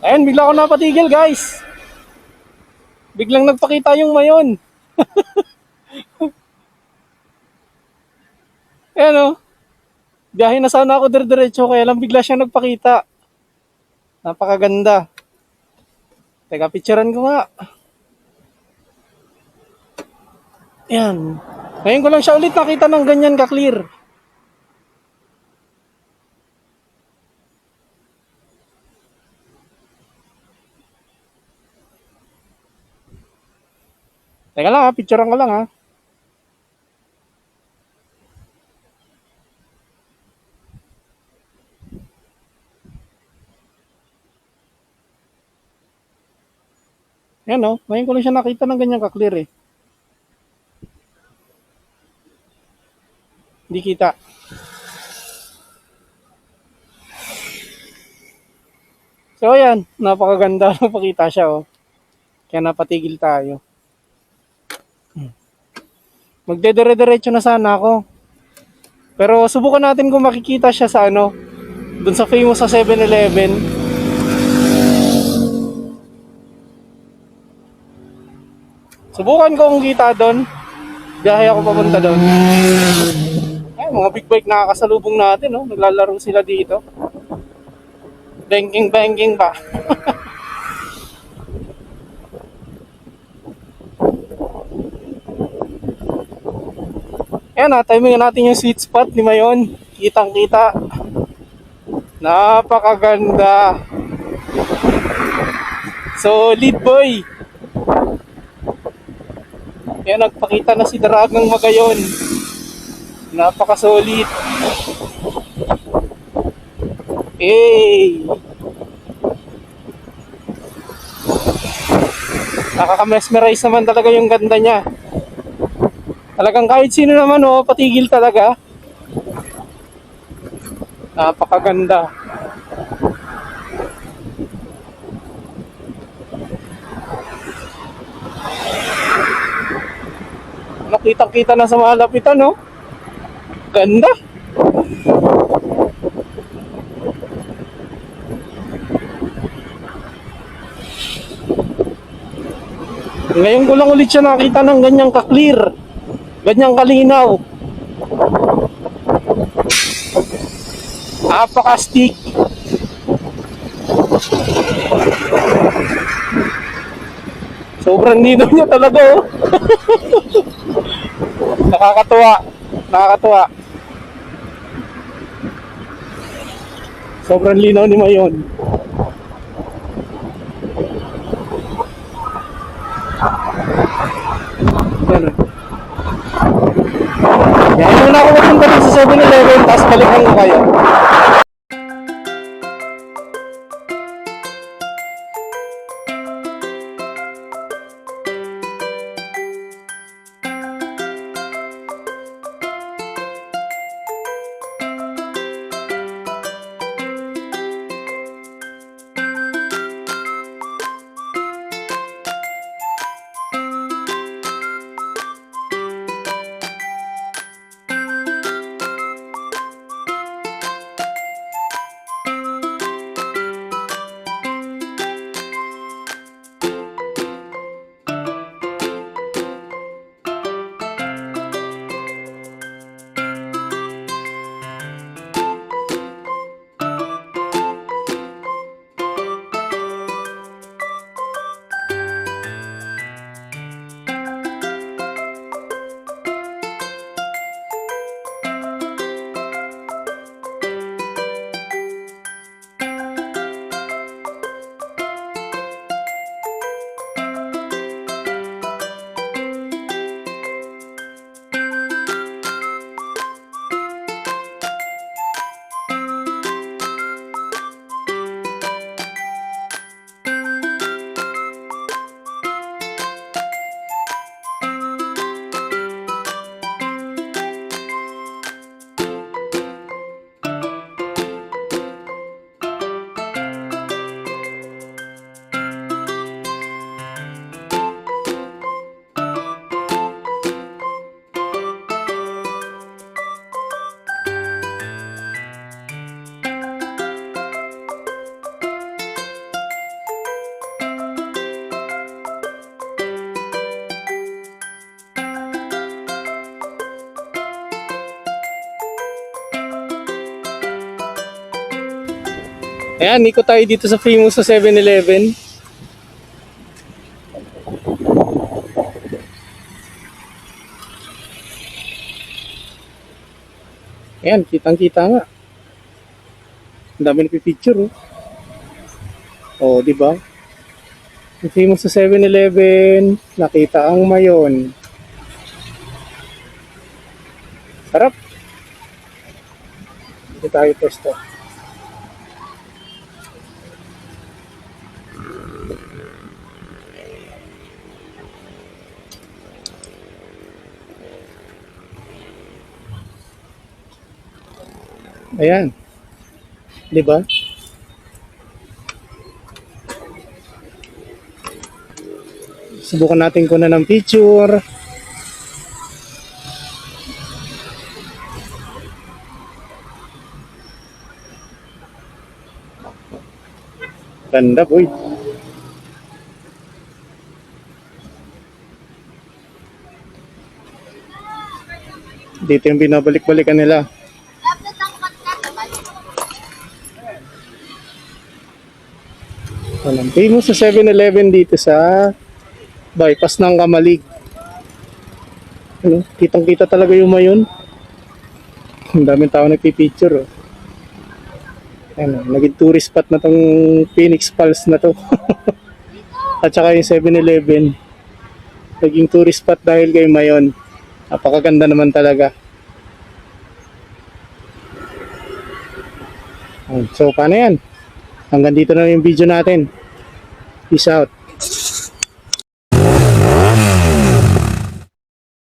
Ayun, bigla ako napatigil guys. Biglang nagpakita yung mayon. Ayan o. Biyahe na sana ako dire-diretso kaya lang bigla siya nagpakita. Napakaganda. Teka, picturean ko nga. Ayan. Ngayon ko lang siya ulit nakita ng ganyan ka-clear. Teka lang ha, picturean ko lang ha. Yan o, ngayon ko lang siya nakita ng ganyan ka-clear eh. Hindi kita. So ayan, napakaganda napakita siya oh. Kaya napatigil tayo. Magdedire-diretso na sana ako. Pero subukan natin kung makikita siya sa ano, dun sa famous sa 7-Eleven. Subukan ko kung kita doon. Biyahe ako papunta doon. Ay, mga big bike nakakasalubong natin, no? Naglalaro sila dito. Banking, banking pa. Ayan na, timingan natin yung sweet spot ni Mayon. Kitang kita. Napakaganda. Solid boy. Ayan, nagpakita na si Daragang Magayon. Napaka-solid. Hey! Nakaka-mesmerize naman talaga yung ganda niya. Talagang kahit sino naman oh, patigil talaga. Napakaganda. Nakitang kita na sa malapitan no. Ganda. Ngayon ko lang ulit siya nakita ng ganyang ka-clear. Ganyang kalinaw. Napaka-stick. Sobrang nino niya talaga oh. Nakakatuwa. Nakakatuwa. Sobrang linaw ni Mayon. Yan. Yan muna ako mapunta dun sa 7-Eleven, tapos balikan ko kayo. Ayan, ikot tayo dito sa famous sa 7-Eleven. Ayan, kitang-kita nga. Ang dami nagpipicture, oh. Oh, di ba? Yung famous sa 7-Eleven, nakita ang mayon. Sarap. Hindi tayo testo. Ayan. Di ba? Subukan natin kunan ng picture. Ganda boy. Dito yung binabalik-balikan nila. Alam, famous sa 7-Eleven dito sa bypass ng Kamalig. Ano, kitang kita talaga yung mayon. Ang daming tao nagpipicture. Oh. Ano, naging tourist spot na tong Phoenix Falls na to. At saka yung 7-Eleven. Naging tourist spot dahil kay Mayon. Napakaganda naman talaga. So, paano yan? Hanggang dito na yung video natin. Peace out.